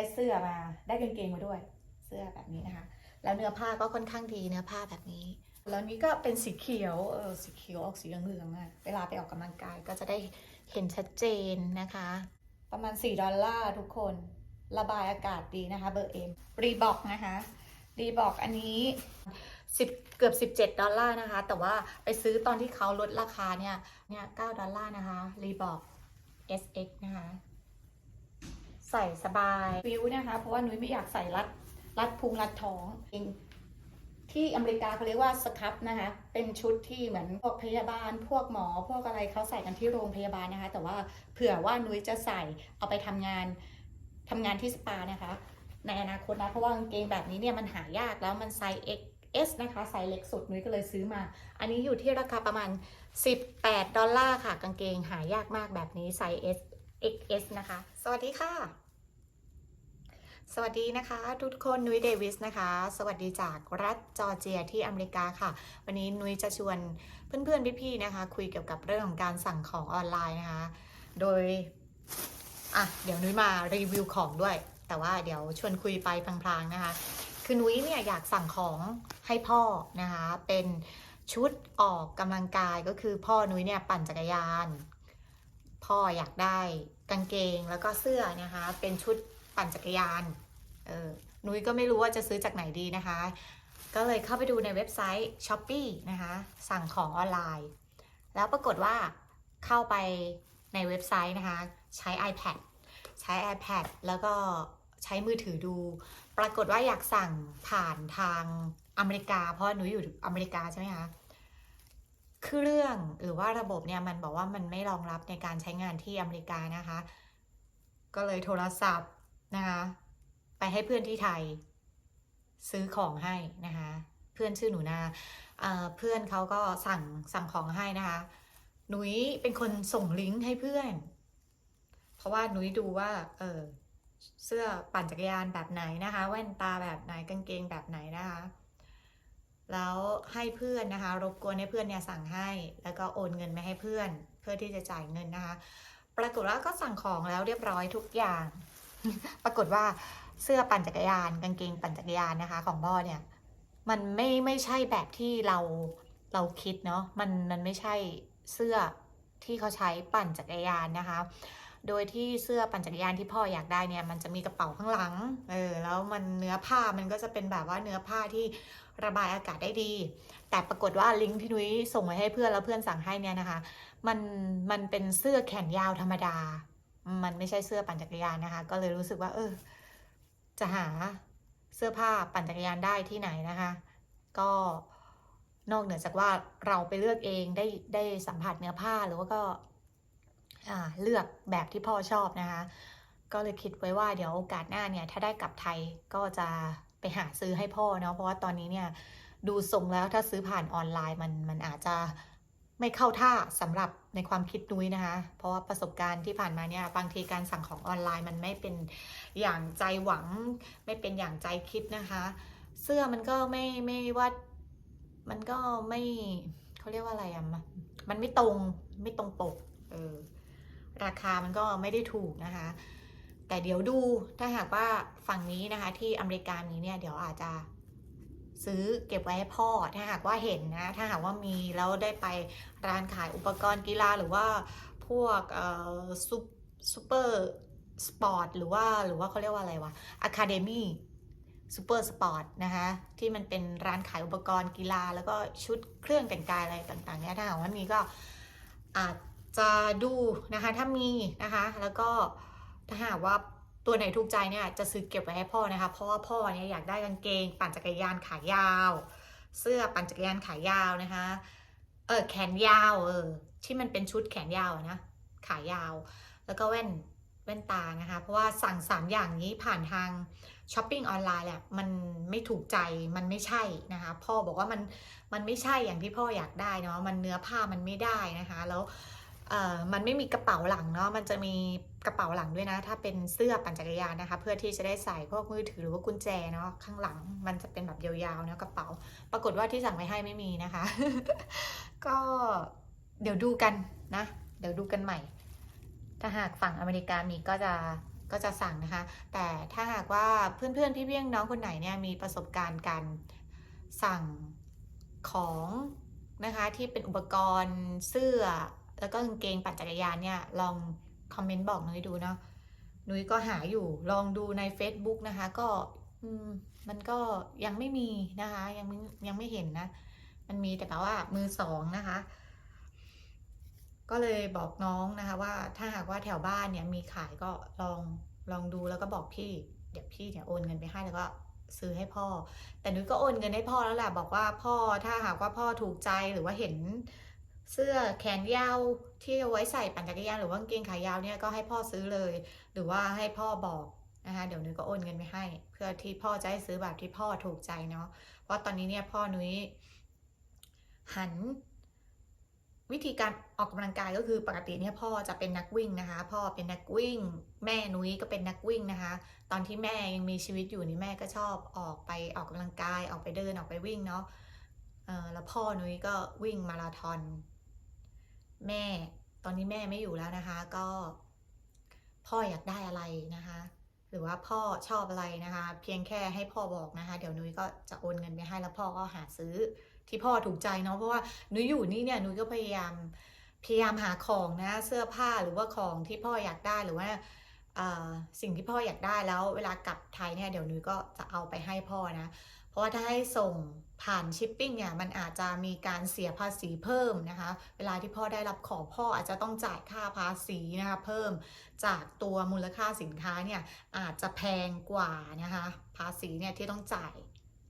ได้เสื้อมา ได้กางเกงมาด้วย เสื้อแบบนี้นะคะ แล้วเนื้อผ้าก็ค่อนข้างดีเนื้อผ้าแบบนี้ แล้วนี้ก็เป็นสีเขียวเออสีเขียวออกสีเหลืองๆอะเวลาไปออกกำลังกายก็จะได้เห็นชัดเจนนะคะ ประมาณ 4 ดอลลาร์ทุกคนระบายอากาศดีนะคะ เบอร์เอ็มรีบอกนะคะรีบอกอันนี้10เกือบ 17 ดอลลาร์นะคะ แต่ว่าไปซื้อตอนที่เขาลดราคาเนี่ยเนี่ย9ดอลลาร์นะคะรีบอก SX นะคะ ใส่สบายฟิวนะคะ เพราะว่านุ้ยไม่อยากใส่รัดรัดพุงรัดท้องเองที่อเมริกาเขาเรียกว่าสครับนะคะ เป็นชุดที่เหมือนพวกพยาบาล พวกหมอ พวกอะไรเขาใส่กันที่โรงพยาบาลนะคะ แต่ว่าเผื่อว่านุ้ยจะใส่เอาไปทำงานทำงานที่สปานะคะ ในอนาคตนะ เพราะว่ากางเกงแบบนี้เนี่ยมันหายากแล้วมันไซส์ XS นะคะไซส์เล็กสุดนุ้ยก็เลยซื้อมา อันนี้อยู่ที่ราคาประมาณ 18 ดอลลาร์ค่ะ กางเกงหายากมากแบบนี้ไซส์ S XS นะคะ สวัสดีค่ะ สวัสดีนะคะ ทุกคนนุ้ยเดวิสนะคะ สวัสดีจากรัฐจอร์เจียที่อเมริกาค่ะ วันนี้นุ้ยจะชวนเพื่อนๆพี่ๆนะคะ คุยเกี่ยวกับเรื่องของการสั่งของออนไลน์นะคะ โดยอะเดี๋ยวนุ้ยมารีวิวของด้วย แต่ว่าเดี๋ยวชวนคุยไปพลางๆนะคะ คือนุ้ยเนี่ยอยากสั่งของให้พ่อนะคะ เป็นชุดออกกำลังกายก็คือพ่อนุ้ยเนี่ยปั่นจักรยาน พ่ออยากได้กางเกงแล้วก็เสื้อนะคะ เป็นชุดปั่นจักรยาน เออนุ้ยก็ไม่รู้ว่าจะซื้อจากไหนดีนะคะ ก็เลยเข้าไปดูในเว็บไซต์ s h อ p e e นะคะ สั่งของออนไลน์ แล้วปรากฏว่าเข้าไปในเว็บไซต์นะคะ ใช้ iPad ใช้ iPad แล้วก็ใช้มือถือดู ปรากฏว่าอยากสั่งผ่านทางอเมริกา เพราะหนูอยู่อเมริกาใช่ไหมคะเครื่องหรือว่าระบบเนี่ยมันบอกว่ามันไม่รองรับในการใช้งานที่อเมริกานะคะ ก็เลยโทรศัพท์นะคะ ไปให้เพื่อนที่ไทย ซื้อของให้นะคะ เพื่อนชื่อหนูนาเเพื่อนเขาก็สั่งสั่งของให้นะคะ หนุยเป็นคนส่งลิงก์ให้เพื่อน เพราะว่าหนุยดูว่า เออเสื้อปั่นจักรยานแบบไหนนะคะ แว่นตาแบบไหนกางเกงแบบไหนนะคะ แล้วให้เพื่อนนะคะ รบกวนให้เพื่อนเนี่ยสั่งให้ แล้วก็โอนเงินไปให้เพื่อน เพื่อที่จะจ่ายเงินนะคะ ปรากฏว่าก็สั่งของแล้วเรียบร้อยทุกอย่าง ปรากฏว่า เสื้อปั่นจักรยาน กางเกงปั่นจักรยานนะคะ ของพ่อเนี่ย มันไม่ไม่ใช่แบบที่เราเราคิดเนาะมันมันไม่ใช่เสื้อที่เขาใช้ปั่นจักรยานนะคะ โดยที่เสื้อปั่นจักรยานที่พ่ออยากได้เนี่ย มันจะมีกระเป๋าข้างหลัง เออ แล้วมันเนื้อผ้ามันก็จะเป็นแบบว่าเนื้อผ้าที่ระบายอากาศได้ดี แต่ปรากฏว่าลิงก์ที่นุ้ยส่งไปให้เพื่อนแล้วเพื่อนสั่งให้เนี่ยนะคะ มันมันเป็นเสื้อแขนยาวธรรมดา มันไม่ใช่เสื้อปั่นจักรยานนะคะ ก็เลยรู้สึกว่า เออ จะหาเสื้อผ้าปั่นจักรยานได้ที่ไหนนะคะ ก็นอกเหนือจากว่าเราไปเลือกเองได้ได้สัมผัสเนื้อผ้าหรือว่าก็เลือกแบบที่พ่อชอบนะคะ ก็เลยคิดไว้ว่าเดี๋ยวโอกาสหน้าเนี่ยถ้าได้กลับไทยก็จะไปหาซื้อให้พ่อเนาะเพราะว่าตอนนี้เนี่ยดูทรงแล้วถ้าซื้อผ่านออนไลน์มันมันอาจจะ ไม่เข้าท่าสำหรับในความคิดนุ้ยนะคะ เพราะว่าประสบการณ์ที่ผ่านมาเนี่ยบางทีการสั่งของออนไลน์มันไม่เป็นอย่างใจหวัง ไม่เป็นอย่างใจคิดนะคะ เสื้อมันก็ไม่ไม่ว่ามันก็ไม่เขาเรียกว่าอะไรอะมันไม่ตรงไม่ตรงปกเออราคามันก็ไม่ได้ถูกนะคะ แต่เดี๋ยวดูถ้าหากว่าฝั่งนี้นะคะ ที่อเมริกามีเนี่ยเดี๋ยวอาจจะ ซื้อเก็บไว้ให้พ่อถ้าหากว่าเห็นนะ ถ้าหากว่ามีแล้วได้ไปร้านขายอุปกรณ์กีฬาหรือว่าพวกเอ่อซุปซูเปอร์สปอร์ตหรือว่าหรือว่าเขาเรียกว่าอะไรวะอะคาเดมี่ซูเปอร์สปอร์ตนะคะที่มันเป็นร้านขายอุปกรณ์กีฬา แล้วก็ชุดเครื่องแต่งกายอะไรต่างๆเนี่ยถ้าหากว่ามีก็อาจจะดูนะคะถ้ามีนะคะแล้วก็ถ้าหากว่า ตัวไหนถูกใจเนี่ยจะซื้อเก็บไว้ให้พ่อนะคะ เพราะว่าพ่อเนี่ยอยากได้กางเกง ปั่นจักรยานขายาว เสื้อปั่นจักรยานขายาวนะคะ เออแขนยาวเออที่มันเป็นชุดแขนยาวนะขายาว แล้วก็แว่นแว่นตานะคะ เพราะว่าสั่งสามอย่างนี้ผ่านทางช้อปปิ้งออนไลน์แหละมันไม่ถูกใจมันไม่ใช่นะคะ พ่อบอกว่ามันมันไม่ใช่อย่างที่พ่ออยากได้เนาะมันเนื้อผ้ามันไม่ได้นะคะ แล้ว มันไม่มีกระเป๋าหลังเนาะมันจะมีกระเป๋าหลังด้วยนะ ถ้าเป็นเสื้อปั่นจักรยานนะคะ เพื่อที่จะได้ใส่พวกมือถือหรือว่ากุญแจเนาะข้างหลัง มันจะเป็นแบบยาวๆเนาะกระเป๋า ปรากฏว่าที่สั่งไว้ให้ไม่มีนะคะ ก็เดี๋ยวดูกันนะ เดี๋ยวดูกันใหม่ ถ้าหากฝั่งอเมริกามีก็จะก็จะสั่งนะคะ แต่ถ้าหากว่าเพื่อนๆพี่เพียงน้องคนไหนเนี่ยมีประสบการณ์การสั่งของนะคะที่เป็นอุปกรณ์เสื้อ แล้วก็กางเกงปั่นจักรยานเนี่ย ลองคอมเมนต์บอกนุ้ยดูเนาะนุ้ยก็หาอยู่ลองดูใน Facebook นะคะ ก็มมันก็ยังไม่มีนะคะ ยังยังไม่เห็นนะ มันมีแต่แบบว่ามือสองนะคะ ก็เลยบอกน้องนะคะ ว่าถ้าหากว่าแถวบ้านเนี่ยมีขายก็ลองลองดูแล้วก็บอกพี่ เดี๋ยวพี่เนี่ยโอนเงินไปให้แล้วก็ซื้อให้พ่อ แต่นุ้ยก็โอนเงินให้พ่อแล้วแหละบอกว่าพ่อถ้าหากว่าพ่อถูกใจหรือว่าเห็น เสื้อแขนยาวที่เอาไว้ใส่ปั่นจักรยานหรือว่ากางเกงขายาวเนี่ยก็ให้พ่อซื้อเลย หรือว่าให้พ่อบอกนะคะเดี๋ยวนุ้ยก็โอนเงินไปให้ เพื่อที่พ่อจะให้ซื้อแบบที่พ่อถูกใจเนาะเพราะตอนนี้เนี่ยพ่อนุ้ยหันวิธีการออกกำลังกายก็คือปกติเนี่ยพ่อจะเป็นนักวิ่งนะคะ พ่อเป็นนักวิ่ง แม่นุ้ยก็เป็นนักวิ่งนะคะ ตอนที่แม่ยังมีชีวิตอยู่นี่แม่ก็ชอบออกไปออกกำลังกายออกไปเดินออกไปวิ่งเนาะแล้วพ่อนุ้ยก็วิ่งมาราธอน แม่ตอนนี้แม่ไม่อยู่แล้วนะคะ ก็ พ่ออยากได้อะไรนะคะ หรือว่าพ่อชอบอะไรนะคะ เพียงแค่ให้พ่อบอกนะคะ เดี๋ยวนุ้ยก็จะโอนเงินไปให้แล้วพ่อก็หาซื้อที่พ่อถูกใจเนาะเพราะว่านุ้ยอยู่นี่เนี่ยนุ้ยก็พยายามพยายามหาของนะเสื้อผ้าหรือว่าของที่พ่ออยากได้หรือว่าสิ่งที่พ่ออยากได้แล้ว เวลากลับไทยเนี่ยเดี๋ยวนุ้ยก็จะเอาไปให้พ่อนะ เพราะว่าถ้าให้ส่งผ่านชิปปิ้งเนี่ยมันอาจจะมีการเสียภาษีเพิ่มนะคะ เวลาที่พ่อได้รับของพ่ออาจจะต้องจ่ายค่าภาษีนะคะเพิ่มจากตัวมูลค่าสินค้าเนี่ยอาจจะแพงกว่านะคะภาษีเนี่ยที่ต้องจ่าย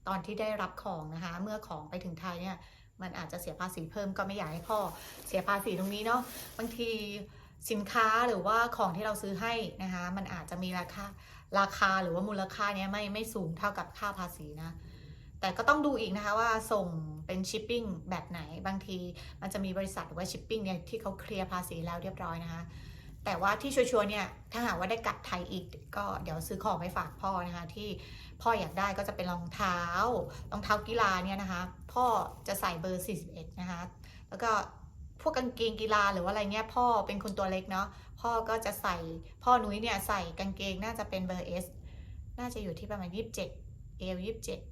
ตอนที่ได้รับของนะคะ เมื่อของไปถึงไทยเนี่ยมันอาจจะเสียภาษีเพิ่มก็ไม่อยากให้พ่อเสียภาษีตรงนี้เนาะบางทีสินค้าหรือว่าของที่เราซื้อให้นะคะ มันอาจจะมีราคาราคาหรือว่ามูลค่าเนี้ยไม่ไม่สูงเท่ากับค่าภาษีนะ แต่ก็ต้องดูอีกนะคะว่าส่งเป็นชิปปิ้งแบบไหน บางทีมันจะมีบริษัทหรือว่าชิปปิ้งเนี่ยที่เขาเคลียร์ภาษีแล้วเรียบร้อยนะคะ แต่ว่าที่ชัวร์ๆเนี่ยถ้าหากว่าได้กลับไทยอีก ก็เดี๋ยวซื้อของไปฝากพ่อนะคะ ที่พ่ออยากได้ก็จะเป็นรองเท้ารองเท้ากีฬาเนี่ยนะคะ พ่อจะใส่เบอร์ 41 นะคะ แล้วก็พวกกางเกงกีฬาหรือว่าอะไรเงี้ยพ่อเป็นคนตัวเล็กเนาะพ่อก็จะใส่พ่อนุ้ยเนี่ยใส่กางเกงน่าจะเป็นเบอร์ S น่าจะอยู่ที่ประมาณ 27 เอล27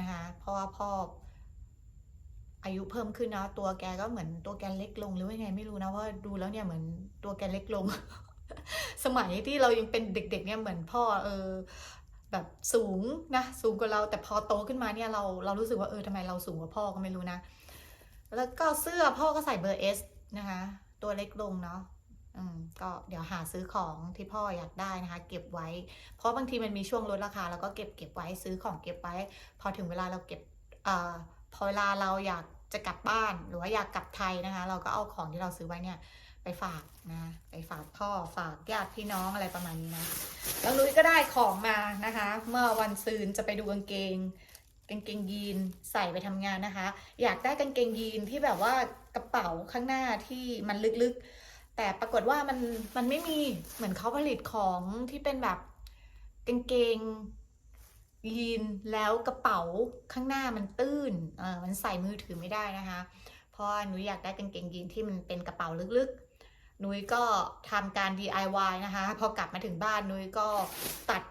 นะคะเพราะว่าพ่ออายุเพิ่มขึ้นเนาะตัวแกก็เหมือนตัวแกเล็กลงหรือว่ายังไงไม่รู้นะว่าดูแล้วเนี่ยเหมือนตัวแกเล็กลง สมัยที่เรายังเป็นเด็ก ๆ เนี่ยเหมือนพ่อเออแบบสูงนะสูงกว่าเราแต่พอโตขึ้นมาเนี่ยเราเรารู้สึกว่าเออทำไมเราสูงกว่าพ่อก็ไม่รู้นะ แล้วก็เสื้อพ่อก็ใส่เบอร์เอสนะคะ ตัวเล็กลงเนาะ ก็เดี๋ยวหาซื้อของที่พ่ออยากได้นะคะ เก็บไว้ เพราะบางทีมันมีช่วงลดราคาแล้วก็เก็บเก็บไว้ซื้อของเก็บไว้ พอถึงเวลาเราเก็บอพอเวลาเราอยากจะกลับบ้านหรือว่าอยากกลับไทยนะคะ เราก็เอาของที่เราซื้อไว้เนี่ยไปฝากนะไปฝากพ่อฝากญาติพี่น้องอะไรประมาณนี้นะแล้วลุยก็ได้ของมานะคะ เมื่อวันซืนจะไปดูกางเกงกางเกงยีนใส่ไปทำงานนะคะ อยากได้กางเกงยีนที่แบบว่ากระเป๋าข้างหน้าที่มันลึกๆ แต่ปรากฏว่ามันมันไม่มีเหมือนเขาผลิตของที่เป็นแบบกางเกงยีนแล้วกระเป๋าข้างหน้ามันตื้นเออมันใส่มือถือไม่ได้นะคะ เพราะหนูอยากได้กางเกงยีนที่มันเป็นกระเป๋าลึกๆ นุ้ยก็ทำการ DIY นะคะ พอกลับมาถึงบ้านนุ้ยก็ตัด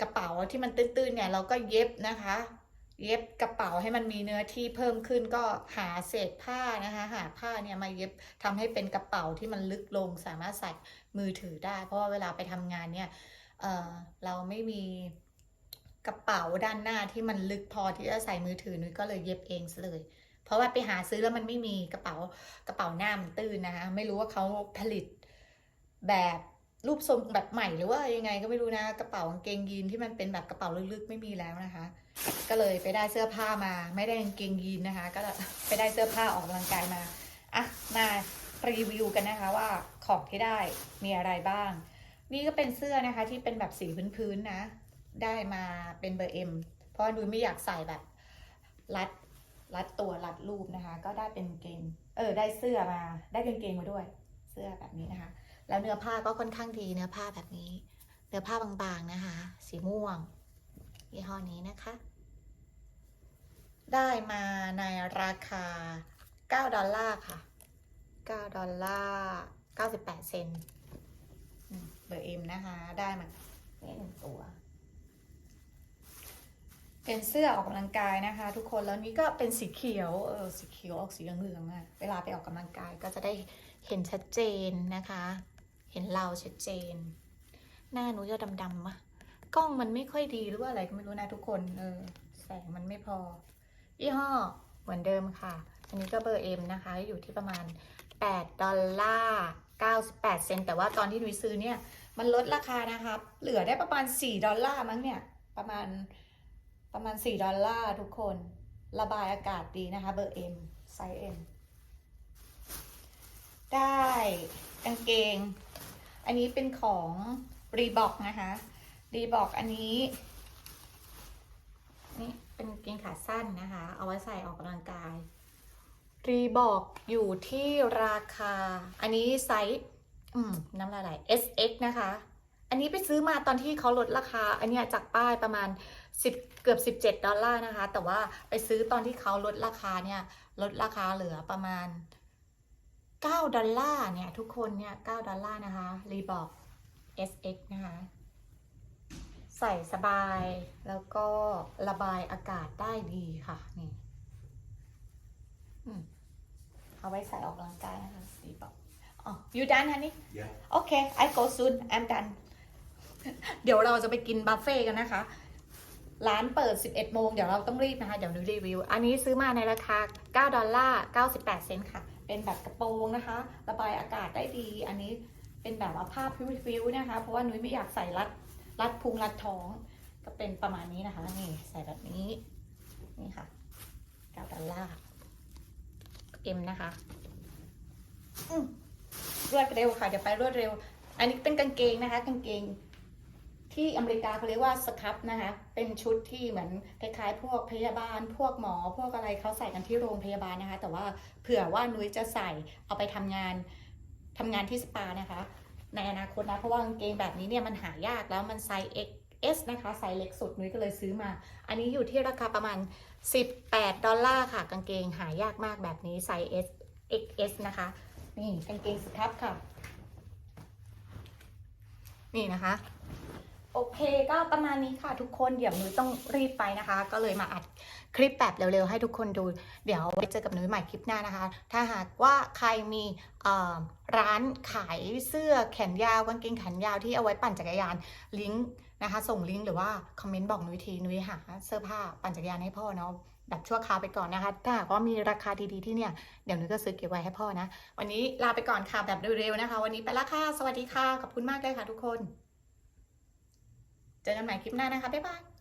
กระเป๋าที่มันตื้นๆเนี่ยเราก็เย็บนะคะ เย็บกระเป๋าให้มันมีเนื้อที่เพิ่มขึ้นก็หาเศษผ้านะคะหาผ้าเนี่ยมาเย็บทำให้เป็นกระเป๋าที่มันลึกลงสามารถใส่มือถือได้ เพราะว่าเวลาไปทำงานเนี่ยเออเราไม่มีกระเป๋าด้านหน้าที่มันลึกพอที่จะใส่มือถือนุ้ยก็เลยเย็บเองซะเลย เพราะว่าไปหาซื้อแล้วมันไม่มีกระเป๋ากระเป๋าหน้ามันตื้นนะคะไม่รู้ว่าเขาผลิตแบบรูปทรงแบบใหม่หรือว่ายังไงก็ไม่รู้นะกระเป๋ากางเกงยีนที่มันเป็นแบบกระเป๋าลึกๆ ไม่มีแล้วนะคะ ก็เลยไปได้เสื้อผ้ามา ไม่ได้กางเกงยีนนะคะ ก็ไปได้เสื้อผ้าออกกำลังกายมาอะมารีวิวกันนะคะว่าของที่ได้มีอะไรบ้าง นี่ก็เป็นเสื้อนะคะที่เป็นแบบสีพื้นๆนะ ได้มาเป็นเบอร์เอ็มเพราะว่าดูไม่อยากใส่แบบรัดรัดตัวรัดรูปนะคะ ก็ได้เป็นเกงเออได้เสื้อมา ได้กางเกงมาด้วย เสื้อแบบนี้นะคะ แล้วเนื้อผ้าก็ค่อนข้างดีเนื้อผ้าแบบนี้ เนื้อผ้าบางๆนะคะ สีม่วง ยี่ห้อนี้นะคะ ได้มาในราคา 9 ดอลลาร์ค่ะ 9 ดอลลาร์ 98 เซนต์อืมบอร์เอ็มนะคะ ได้มาหนึ่งตัว เป็นเสื้อออกกำลังกายนะคะ ทุกคน แล้วนี้ก็เป็นสีเขียว เออ สีเขียวออกสีเหลืองๆอะเวลาไปออกกำลังกายก็จะได้เห็นชัดเจนนะคะ เห็นเราชัดเจน หน้าหนูจะดำๆมะ กล้องมันไม่ค่อยดีหรือว่าอะไรก็ไม่รู้นะทุกคน เออ แสงมันไม่พอ ยี่ห้อเหมือนเดิมค่ะ อันนี้ก็เบอร์เอ็มนะคะ อยู่ที่ประมาณ 8 ดอลลาร์98 เซนต์แต่ว่าตอนที่หนูซื้อเนี่ย มันลดราคานะครับ เหลือได้ประมาณ 4 ดอลลาร์มั้งเนี่ย ประมาณประมาณ 4 ดอลลาร์ทุกคน ระบายอากาศดีนะคะ เบอร์เอ็มไซส์เอ็มได้กางเกง อันนี้เป็นของรีบอกนะคะ รีบอกอันนี้นี่เป็นกางเกงขาสั้นนะคะ เอาไว้ใส่ออกกำลังกาย รีบอกอยู่ที่ราคา อันนี้ไซส์น้ำลายไหล SX นะคะ อันนี้ไปซื้อมาตอนที่เขาลดราคา อันเนี้ยจากป้ายประมาณ 10 เกือบ 17 ดอลลาร์นะคะ แต่ว่าไปซื้อตอนที่เขาลดราคาเนี่ย ลดราคาเหลือประมาณ 9 ดอลลาร์เนี่ย ทุกคนเนี่ย 9 ดอลลาร์นะคะ รีบอก SX นะคะ ใส่สบายแล้วก็ระบายอากาศได้ดีค่ะนี่อืมเอาไว้ใส่ออกกำลังกายนะคะรีบอกอ๋อ you done honey Yeah. โอเค I go soon I'm done เดี๋ยวเราจะไปกินบัฟเฟ่ต์กันนะคะ ร้านเปิด 11 โมง เดี๋ยวเราต้องรีบนะคะ เดี๋ยวหนูรีวิว อันนี้ซื้อมาในราคา 9 ดอลลาร์ 98 เซนต์ค่ะ เป็นแบบกระโปรงนะคะ ระบายอากาศได้ดี อันนี้เป็นแบบว่าผ้าฟิวๆนะคะ เพราะว่านุ้ยไม่อยากใส่รัด รัดพุงรัดท้อง ก็เป็นประมาณนี้นะคะ นี่ใส่แบบนี้นี่ค่ะ9ดอลลาเอ็มนะคะรวดเร็วค่ะเดี๋ยวไปรวดเร็ว อันนี้เป็นกางเกงนะคะ กางเกง ที่อเมริกาเขาเรียกว่าสครับนะคะ เป็นชุดที่เหมือนคล้ายๆพวกพยาบาล พวกหมอ พวกอะไรเขาใส่กันที่โรงพยาบาลนะคะ แต่ว่าเผื่อว่านุ้ยจะใส่เอาไปทำงานทำงานที่สปานะคะ ในอนาคตนะ เพราะว่ากางเกงแบบนี้เนี่ยมันหายากแล้วมันไซส์ XS นะคะ ไซส์เล็กสุดนุ้ยก็เลยซื้อมา อันนี้อยู่ที่ราคาประมาณ 18 ดอลลาร์ค่ะ กางเกงหายากมากแบบนี้ไซส์ S XS นะคะ นี่กางเกงสครับค่ะ นี่นะคะ โอเคก็ประมาณนี้ค่ะทุกคนเดี๋ยวนุ้ยต้องรีบไปนะคะ ก็เลยมาอัดคลิปแบบเร็วๆ ให้ทุกคนดู เดี๋ยวไว้เจอกับนุ้ยใหม่คลิปหน้านะคะ ถ้าหากว่าใครมีร้านขายเสื้อแขนยาวกางเกงแขนยาวที่เอาไว้ปั่นจักรยานลิงก์นะคะ ส่งลิงก์หรือว่าคอมเมนต์บอกนุ้ยทีนุ้ยหาเสื้อผ้าปั่นจักรยานให้พ่อเนาะแบบชั่วคราวไปก่อนนะคะ ถ้าหากว่ามีราคาดีๆที่เนี่ย เดี๋ยวนุ้ยก็ซื้อเก็บไว้ให้พ่อนะ วันนี้ลาไปก่อนค่ะแบบเร็วๆนะคะ วันนี้ไปละค่ะสวัสดีค่ะขอบคุณมากเลยค่ะทุกคน เจอกันใหม่คลิปหน้านะคะ บ๊ายบาย